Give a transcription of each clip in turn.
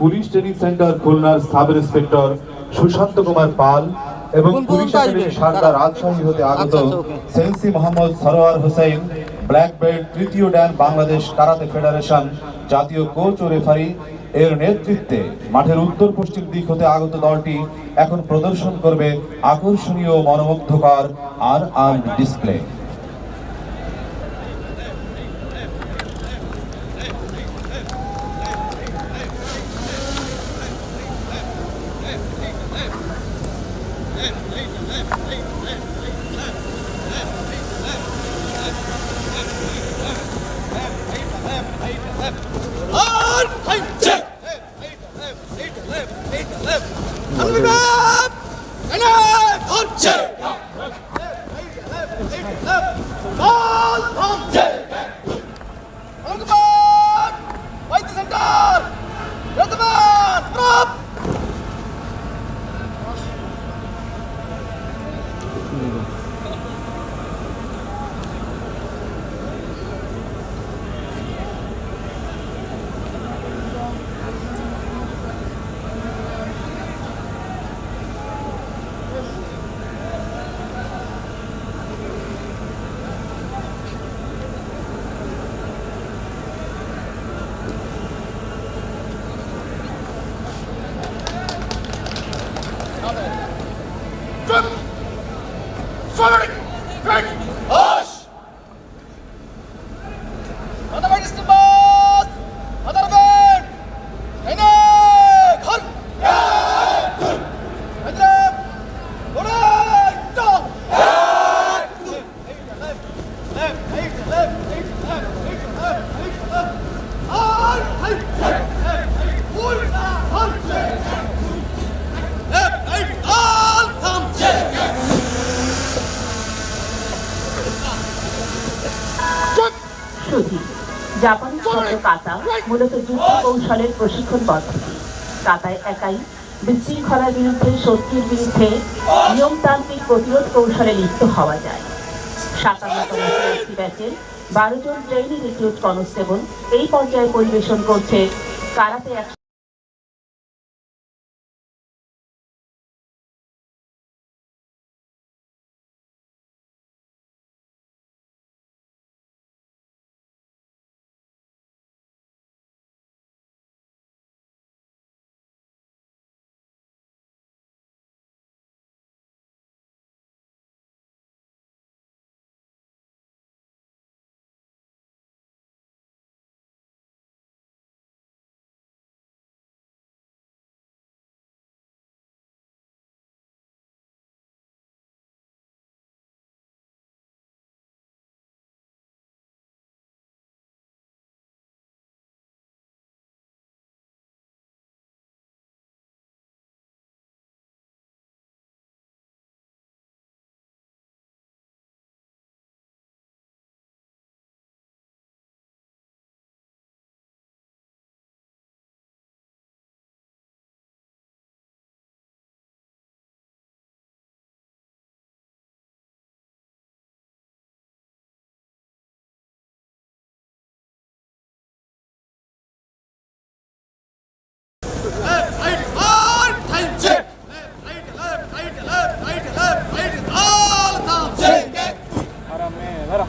Police training centre খুলনার sub inspector Sushanta Kumar Pal এবং police academy Sarda Rajshahi হতে আগত আচ্ছা, আচ্ছা, sensei Mohammad Sarowar Hossain black belt তৃতীয় ড্যান বাংলাদেশ কারাতে ফেডারেশন জাতীয় কোচ ও রেফারি এর নেতৃত্বে। মাঠের উত্তর পশ্চিম দিক হতে আগত দলটি এখন প্রদর্শন করবে আকর্ষণীয় মনোমুগ্ধকর আর আর ডিসপ্লে। はいはいはい জাপানি শব্দ কাতা মূলত যুদ্ধ কৌশলের প্রশিক্ষণ পদ্ধতি কাতায় একাই বিশৃঙ্খলার বিরুদ্ধে শক্তির বিরুদ্ধে নিয়মতান্ত্রিক প্রতিরোধ কৌশলে লিপ্ত হওয়া যায়। সাতান্নতম ব্যাচের বারো জন ট্রেনি রিক্রুট কনস্টেবল এই পর্যায়ে পরিবেশন করছে কারাতে এক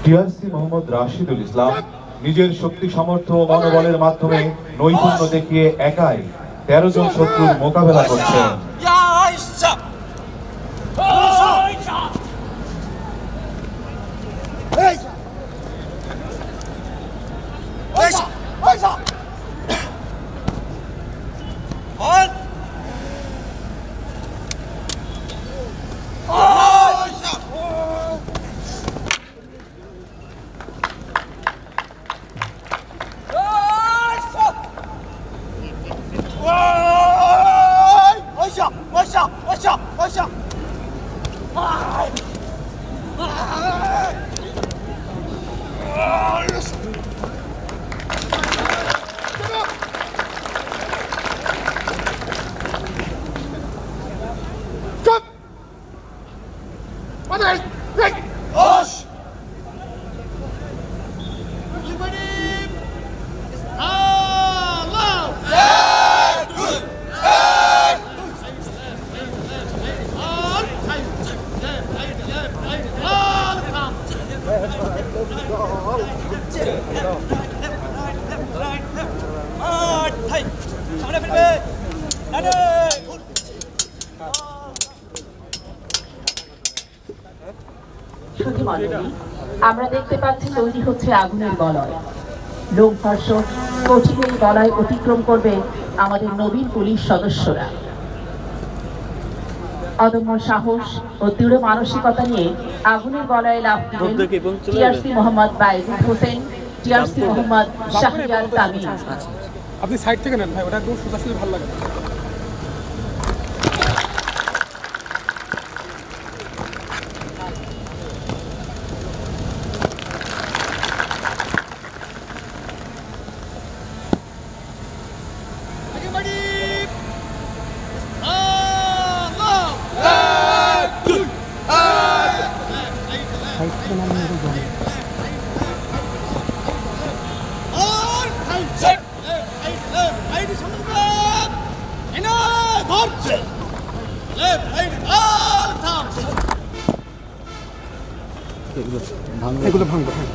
টিআরসি মোহাম্মদ রাশিদুল ইসলাম নিজের শক্তি, সামর্থ্য ও মনোবলের মাধ্যমে নৈপুণ্য দেখিয়ে একাই তেরো জন শত্রুর মোকাবেলা করছেন। 어셔 어셔 어셔 아, 아, 아, 알았어. 끝! 맞아! 어셔! মণ্ডলী আমরা দেখতে পাচ্ছি তৈরি হচ্ছে আগুনের বলয়। লোক ধর্ষক কঠিন এই বলয় অতিক্রম করবে আমাদের নবীন পুলিশ সদস্যরা। অদম্য সাহস ও দৃঢ় মানসিকতা নিয়ে আগুনের বলয়ে লাভ দিলেন টিআরসি মোহাম্মদ বাইজুল হোসেন টিআরসি মোহাম্মদ শাহরিয়ার তামিম। আপনি সাইড থেকে নেন ভাই ওটা একদম সোজাসুজি ভালো লাগে। ধরছে। Left, right, all time. এগুলো ভাঙবো। হ্যাঁ।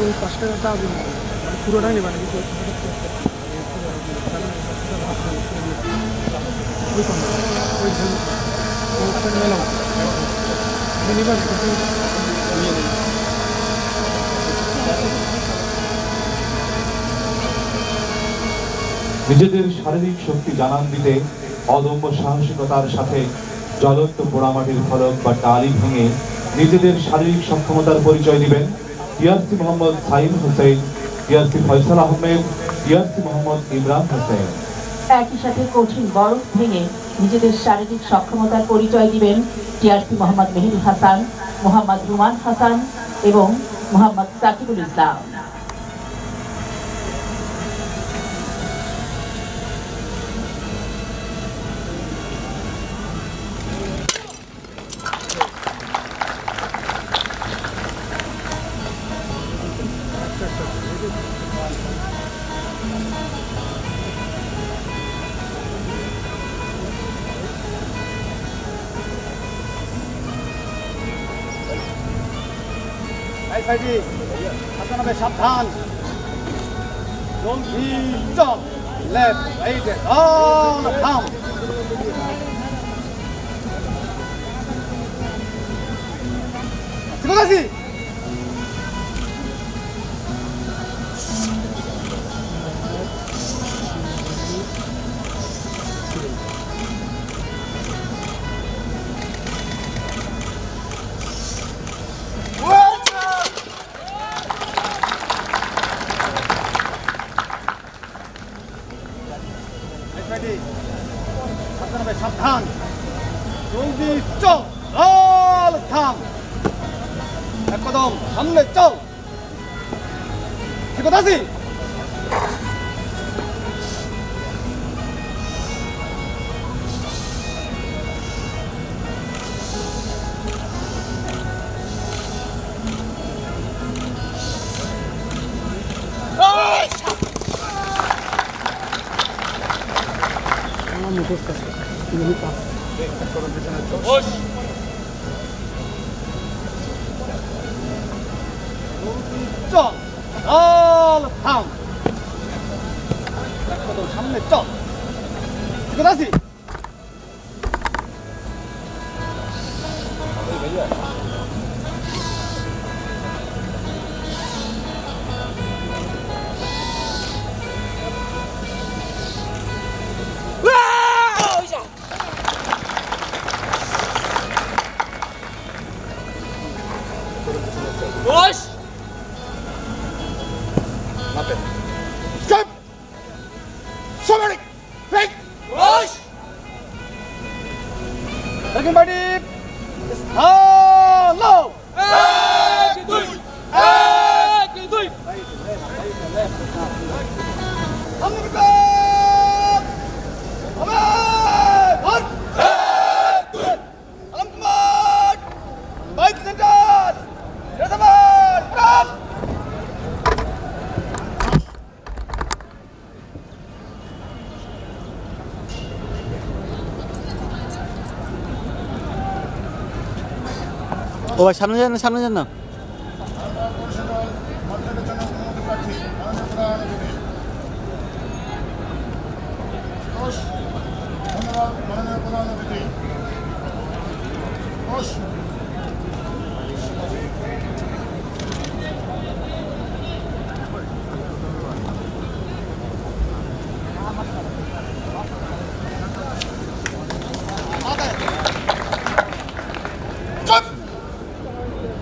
ওই পাঁচটা দাও দিন পুরোটাই নেবা নাকি ওই কম ওই ঝুল ওইটা মেলাও। নিবা নিয়ে নেই নিজেদের শারীরিক শক্তি জানান দিতে অদম্য সাহসিকতার সাথে জ্বলন্ত পোড়ামাটির ফলক বা টালি ভেঙে নিজেদের শারীরিক সক্ষমতার পরিচয় দিবেন TRC Mohammad Saim Hossain TRC Faisal Ahmed TRC Mohammad Imran Hossain. একই সাথে কঠিন বরফ ভেঙে নিজেদের শারীরিক সক্ষমতার পরিচয় দিবেন টিআরসি মোহাম্মদ মেহেদি হাসান, মোহাম্মদ রুমান হাসান এবং মোহাম্মদ সাকিবুল ইসলাম। এই সাইডে সাতানব্বই সাবধান ঠিক আছে? সাইডে সাতানব্বই সাবধান। জলদি চল অল থাম এক কদম সামনে চল। ঠিক আছে? আমার চল অল থাম। সামনে চল। ঠিক আছে? Everybody! Hello! এক দুই এক দুই সামনে বিকাশ আমার ধর এক দুই আলমকুমার বাইক সেন্টার রেসাবার ও ভাই সামনে যান সামনে যান না। ধন্যবাদ